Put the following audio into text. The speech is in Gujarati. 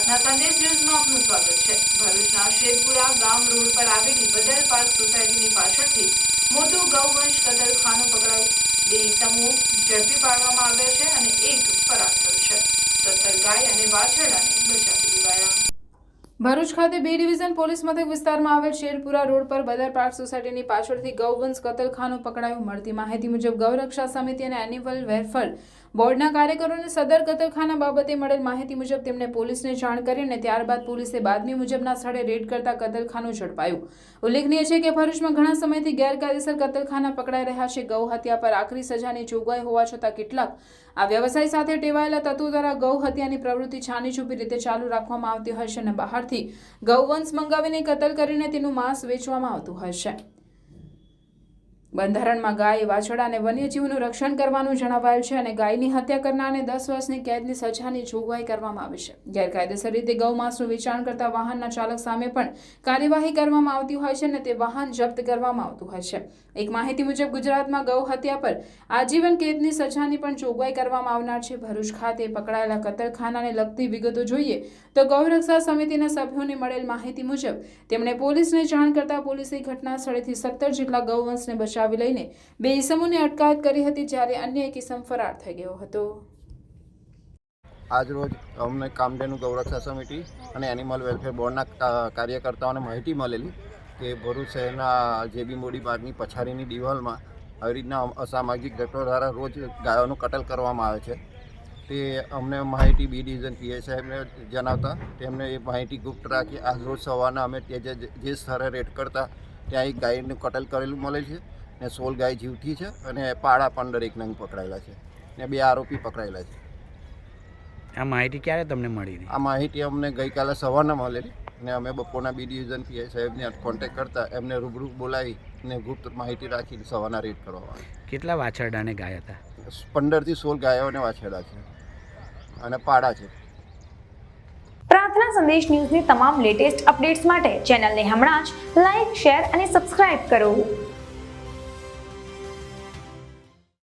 સંદેશ ન્યૂઝમાં આપનું સ્વાગત છે. ભરૂચના શેરપુરા ગામ રોડ પર આવેલી બદર પાર્ક સોસાયટીની પાછળથી મોટું ગૌવંશ કતલખાનું પકડાયું બે સમૂહ ઝડપી પાડવામાં આવ્યા છે અને એક ફરાર થયો છે. સત્તર ગાય અને વાછરડાને બચાવી લેવાયા. ભરૂચ ખાતે બે ડિવિઝન પોલીસ મથક વિસ્તારમાં આવેલ શેરપુરા રોડ પર બદર પાર્ક સોસાયટીની પાછળથી ગૌવંશ કતલખાનું પકડાયું. મળતી માહિતી મુજબ ગૌરક્ષા સમિતિ અને એનિમલ વેરફેર બોર્ડના કાર્યકરોને સદર કતલખાના બાબતે મળેલ માહિતી મુજબ તેમને પોલીસને જાણ કરી અને ત્યારબાદ પોલીસે બાદમી મુજબના સ્થળે રેડ કરતા કતલખાનું ઝડપાયું. ઉલ્લેખનીય છે કે ભરૂચમાં ઘણા સમયથી ગેરકાયદેસર કતલખાના પકડાઈ રહ્યા છે. ગૌ હત્યા પર આખરી સજાની જોગવાઈ હોવા છતાં કેટલાક આ વ્યવસાય સાથે ટેવાયેલા તત્વો દ્વારા ગૌ હત્યાની પ્રવૃત્તિ છાનીછૂપી રીતે ચાલુ રાખવામાં આવતી હોય છે અને બહારથી ગૌવંશ મંગાવીને કતલ કરીને તેનું માંસ વેચવામાં આવતું હોય છે. બંધારણમાં ગાય વાછડા અને વન્યજીવનું રક્ષણ કરવાનું જણાવાયું છે અને ગાયની હત્યા કરનારને દસ વર્ષની કેદની સજાની જોગવાઈ કરવામાં આવી છે. ગેરકાયદેસર રીતે ગૌમાંસનું વેચાણ કરતા વાહનના ચાલક સામે પણ કાર્યવાહી કરવામાં આવતી હોય છે અને તે વાહન જપ્ત કરવામાં આવતું હોય છે. એક માહિતી મુજબ, ગુજરાતમાં ગૌ હત્યા પર આજીવન કેદની સજાની પણ જોગવાઈ કરવામાં આવનાર છે. ભરૂચ ખાતે પકડાયેલા કતરખાનાને લગતી વિગતો જોઈએ તો ગૌરક્ષા સમિતિના સભ્યોને મળેલ માહિતી મુજબ, તેમણે પોલીસને જાણ કરતા પોલીસે ઘટના સ્થળેથી સત્તર જેટલા ગૌવંશને બચાવી લઈને બે ઇસમોને અટકાયત કરી હતી જ્યારે અન્ય એક ઇસમ ફરાર થઈ ગયો હતો. આજરોજ અમને કામધેનુ ગૌરક્ષા સમિતિ અને એનિમલ વેલફેર બોર્ડના કાર્યકર્તાઓને માહિતી મળેલી કે ભરૂચ શહેરના જેબી મોડી બાગની પછાડીની દિવાલમાં આવી રીતના અસામાજિક તત્વો દ્વારા રોજ ગાયોનું કટલ કરવામાં આવે છે. તે અમને માહિતી બી ડિવિઝન પીએ સાહેબને જણાવતા તેમને એ માહિતી ગુપ્ત રાખી આજ રોજ સવારના અમે તે જે સ્થળે રેડ કરતા ત્યાં એક ગાયનું કટલ કરેલું મળે છે. ને સોલ ગાય જીવતી છે અને પાડા પંદર એક નંગ પકડાયેલા છે ને બે આરોપી પકડાયેલા છે. આ માહિતી ક્યારે તમને મળી હતી આ માહિતી અમને ગઈકાલે સવારના મળેલી ને અમે બપોરના બી ડિવિઝન પીઆઈ સાહેબને કોન્ટેક્ટ કરતા એમને રૂબરૂ બોલાવી ને ગુપ્ત માહિતી રાખી સવારના રેડ કરવામાં કેટલા વાછરડાને ગાય હતા? પંદરથી સોળ ગાયોને વાછરડા છે અને પાડા છે. પ્રાર્થના સંદેશ ન્યૂઝની તમામ લેટેસ્ટ અપડેટ્સ માટે ચેનલને હમણાં જ લાઇક શેર અને સબસ્ક્રાઇબ કરો.